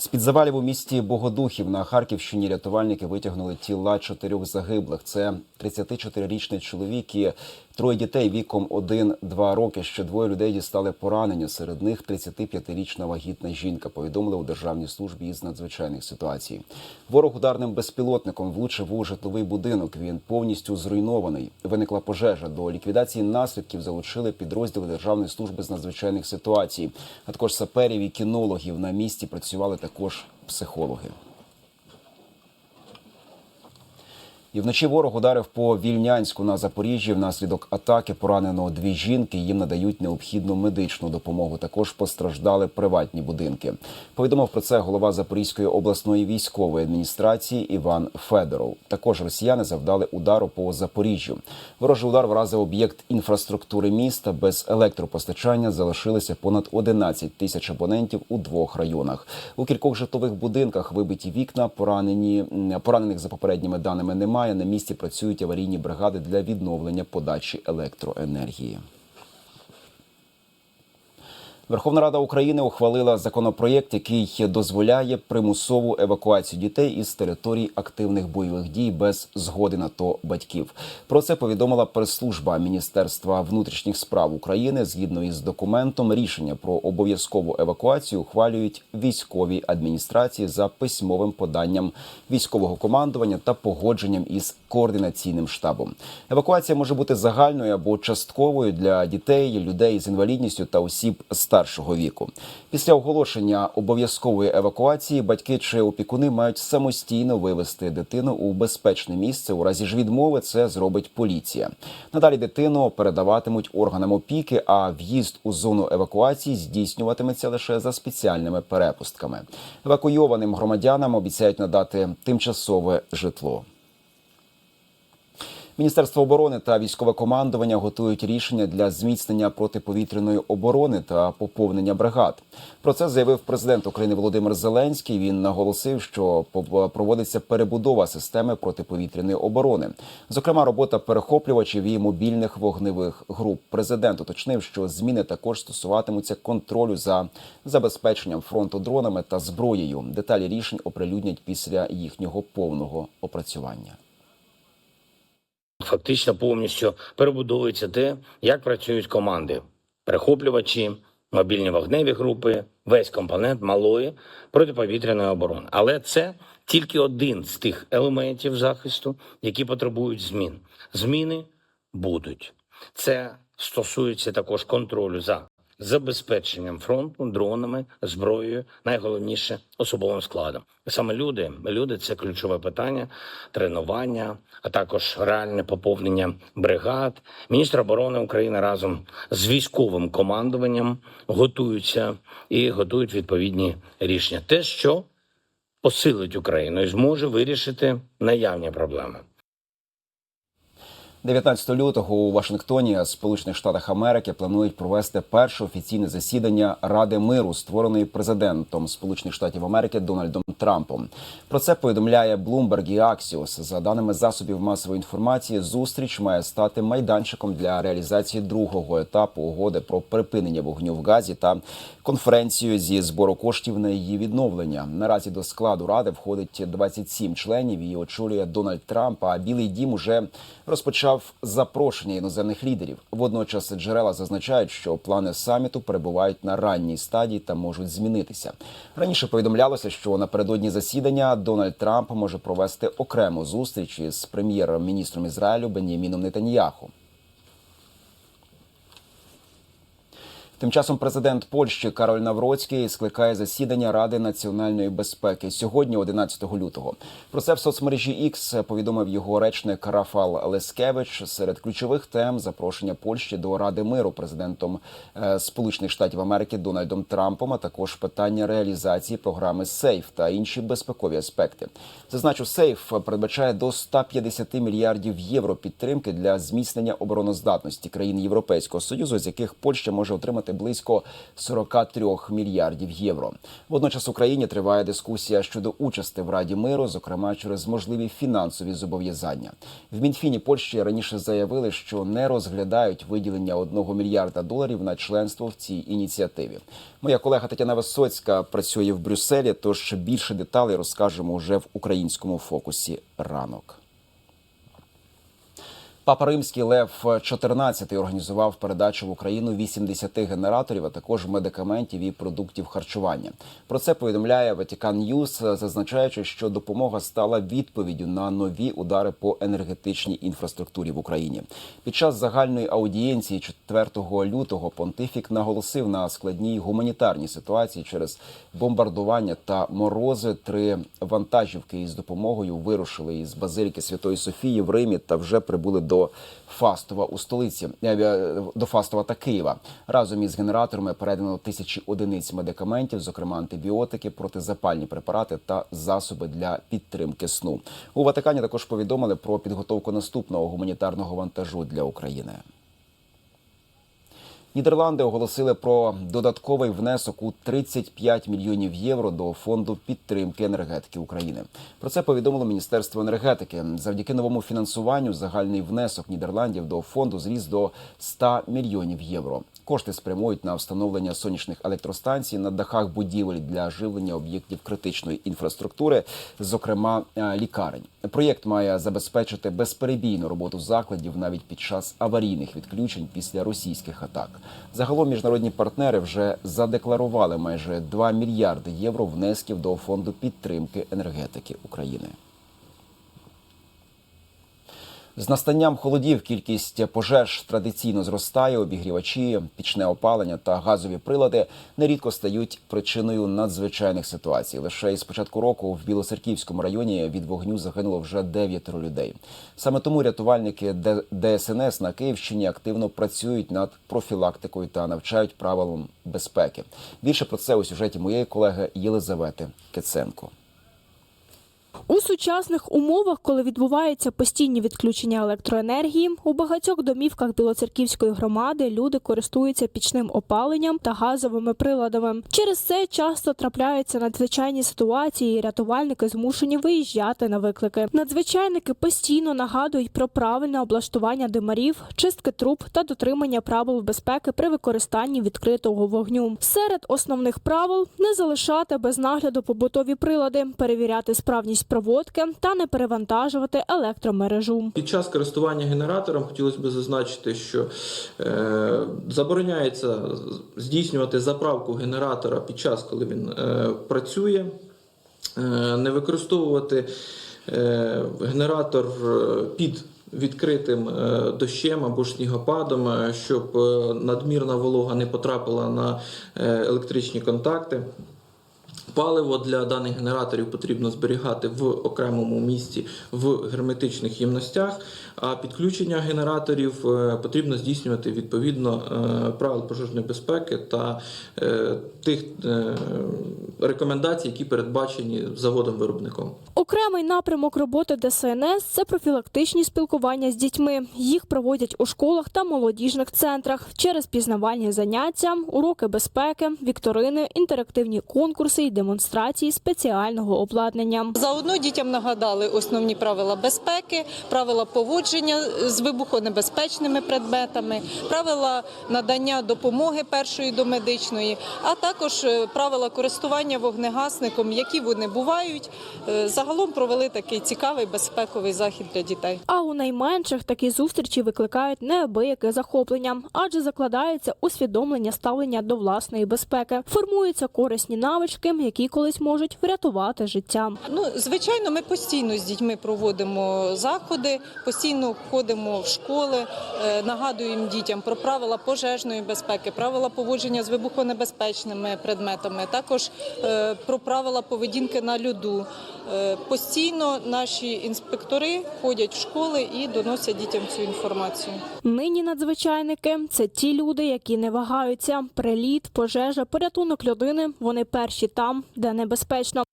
З під завалів у місті Богодухів на Харківщині рятувальники витягнули тіла чотирьох загиблих. Це 34-річний чоловік і троє дітей віком 1-2 роки. Ще двоє людей дістали поранення. Серед них 35-річна вагітна жінка. Повідомили у державній службі із надзвичайних ситуацій. Ворог ударним безпілотником влучив у житловий будинок. Він повністю зруйнований. Виникла пожежа. До ліквідації наслідків залучили підрозділи Державної служби з надзвичайних ситуацій, а також саперів і кінологів. На місці працювали також психологи. І вночі ворог ударив по Вільнянську на Запоріжжі. Внаслідок атаки поранено дві жінки. Їм надають необхідну медичну допомогу. Також постраждали приватні будинки. Повідомив про це голова Запорізької обласної військової адміністрації Іван Федоров. Також росіяни завдали удару по Запоріжжю. Ворожий удар вразив об'єкт інфраструктури міста. Без електропостачання залишилися понад 11 тисяч абонентів у двох районах. У кількох житлових будинках вибиті вікна. Поранені поранених за попередніми даними немає. На місці працюють аварійні бригади для відновлення подачі електроенергії. Верховна Рада України ухвалила законопроєкт, який дозволяє примусову евакуацію дітей із територій активних бойових дій без згоди на то батьків. Про це повідомила прес-служба Міністерства внутрішніх справ України. Згідно із документом, рішення про обов'язкову евакуацію ухвалюють військові адміністрації за письмовим поданням військового командування та погодженням із координаційним штабом. Евакуація може бути загальною або частковою для дітей, людей з інвалідністю та осіб старшого віку. Після оголошення обов'язкової евакуації батьки чи опікуни мають самостійно вивести дитину у безпечне місце. У разі ж відмови це зробить поліція. Надалі дитину передаватимуть органам опіки, а в'їзд у зону евакуації здійснюватиметься лише за спеціальними перепустками. Евакуйованим громадянам обіцяють надати тимчасове житло. Міністерство оборони та військове командування готують рішення для зміцнення протиповітряної оборони та поповнення бригад. Про це заявив президент України Володимир Зеленський. Він наголосив, що проводиться перебудова системи протиповітряної оборони, зокрема, робота перехоплювачів і мобільних вогневих груп. Президент уточнив, що зміни також стосуватимуться контролю за забезпеченням фронту дронами та зброєю. Деталі рішень оприлюднять після їхнього повного опрацювання. Фактично повністю перебудовується те, як працюють команди, перехоплювачі, мобільні вогневі групи, весь компонент малої протиповітряної оборони. Але це тільки один з тих елементів захисту, які потребують змін. Зміни будуть. Це стосується також контролю за забезпеченням фронту дронами, зброєю, найголовніше особовим складом. Саме люди, люди це ключове питання, тренування, а також реальне поповнення бригад. Міністр оборони України разом з військовим командуванням готуються і готують відповідні рішення. Те, що посилить Україну і зможе вирішити наявні проблеми. 19 лютого у Вашингтоні, Сполучених Штатах Америки, планують провести перше офіційне засідання Ради миру, створеної президентом Сполучених Штатів Америки Дональдом Трампом. Про це повідомляє Bloomberg і Axios. За даними засобів масової інформації, зустріч має стати майданчиком для реалізації другого етапу угоди про припинення вогню в газі та конференцію зі збору коштів на її відновлення. Наразі до складу ради входить 27 членів. Її очолює Дональд Трамп. А Білий Дім уже розпочав запрошення іноземних лідерів. Водночас джерела зазначають, що плани саміту перебувають на ранній стадії та можуть змінитися. Раніше повідомлялося, що напередодні засідання Дональд Трамп може провести окрему зустріч із прем'єр-міністром Ізраїлю Бен'яміном Нетаньяху. Тим часом президент Польщі Кароль Навроцький скликає засідання Ради національної безпеки сьогодні, 11 лютого. Про це в соцмережі X повідомив його речник Рафал Лескевич. Серед ключових тем запрошення Польщі до Ради миру президентом Сполучених Штатів Америки Дональдом Трампом, а також питання реалізації програми Сейф та інші безпекові аспекти. Зазначу, сейф передбачає до 150 мільярдів євро підтримки для зміцнення обороноздатності країн Європейського союзу, з яких Польща може отримати коштувати близько 43 мільярдів євро. Водночас Україні триває дискусія щодо участі в Раді миру, зокрема через можливі фінансові зобов'язання. В Мінфіні Польщі раніше заявили, що не розглядають виділення одного мільярда доларів на членство в цій ініціативі. Моя колега Тетяна Висоцька працює в Брюсселі, тож більше деталей розкажемо вже в українському фокусі ранок. Папа Римський Лев XIV організував передачу в Україну 80 генераторів, а також медикаментів і продуктів харчування. Про це повідомляє Vatican News, зазначаючи, що допомога стала відповіддю на нові удари по енергетичній інфраструктурі в Україні. Під час загальної аудієнції 4 лютого понтифік наголосив на складній гуманітарній ситуації через бомбардування та морози. Три вантажівки із допомогою вирушили із базиліки Святої Софії в Римі та вже прибули до Фастова у столиці е, до Фастова та Києва. Разом із генераторами передано тисячі одиниць медикаментів, зокрема антибіотики, протизапальні препарати та засоби для підтримки сну. У Ватикані також повідомили про підготовку наступного гуманітарного вантажу для України. Нідерланди оголосили про додатковий внесок у 35 мільйонів євро до фонду підтримки енергетики України. Про це повідомило Міністерство енергетики. Завдяки новому фінансуванню загальний внесок Нідерландів до фонду зріс до 100 мільйонів євро. Кошти спрямують на встановлення сонячних електростанцій на дахах будівель для живлення об'єктів критичної інфраструктури, зокрема е, лікарень. Проєкт має забезпечити безперебійну роботу закладів навіть під час аварійних відключень після російських атак. Загалом міжнародні партнери вже задекларували майже 2 мільярди євро внесків до фонду підтримки енергетики України. З настанням холодів кількість пожеж традиційно зростає. Обігрівачі, пічне опалення та газові прилади нерідко стають причиною надзвичайних ситуацій. Лише із початку року в Білоцерківському районі від вогню загинуло вже дев'ятеро людей. Саме тому рятувальники ДСНС на Київщині активно працюють над профілактикою та навчають правилам безпеки. Більше про це у сюжеті моєї колеги Єлизавети Киценко. У сучасних умовах, коли відбуваються постійні відключення електроенергії, у багатьох домівках Білоцерківської громади люди користуються пічним опаленням та газовими приладами. Через це часто трапляються надзвичайні ситуації, і рятувальники змушені виїжджати на виклики. Надзвичайники постійно нагадують про правильне облаштування димарів, чистки труб та дотримання правил безпеки при використанні відкритого вогню. Серед основних правил не залишати без нагляду побутові прилади, перевіряти справність проводки та не перевантажувати електромережу. Під час користування генератором хотілося б зазначити, що е, забороняється здійснювати заправку генератора під час, коли він е, працює, е, не використовувати е, генератор е, під відкритим е, дощем або ж снігопадом, е, щоб надмірна волога не потрапила на електричні контакти. Паливо для даних генераторів потрібно зберігати в окремому місці в герметичних ємностях, а підключення генераторів е, потрібно здійснювати відповідно е, правил пожежної безпеки та е, тих рекомендацій, які передбачені заводом-виробником. Окремий напрямок роботи ДСНС це профілактичні спілкування з дітьми. Їх проводять у школах та молодіжних центрах через пізнавальні заняття, уроки безпеки, вікторини, інтерактивні конкурси і демонстрації спеціального обладнання. Заодно дітям нагадали основні правила безпеки, правила поводження з вибухонебезпечними предметами, правила надання допомоги першої домедичної, а також е, правила користування вогнегасником, які вони бувають. Е, Загалом провели такий цікавий безпековий захід для дітей. А у найменших такі зустрічі викликають неабияке захоплення, адже закладається усвідомлення ставлення до власної безпеки, формуються корисні навички, які колись можуть врятувати життя. Ну, звичайно, ми постійно з дітьми проводимо заходи, постійно ходимо в школи, е, нагадуємо дітям про правила пожежної безпеки, правила поводження з вибухонебезпечними предметами, також е, про правила поведінки на льоду. Е, Постійно наші інспектори ходять в школи і доносять дітям цю інформацію. Нині надзвичайники це ті люди, які не вагаються. Приліт, пожежа, порятунок людини. Вони перші де небезпечно.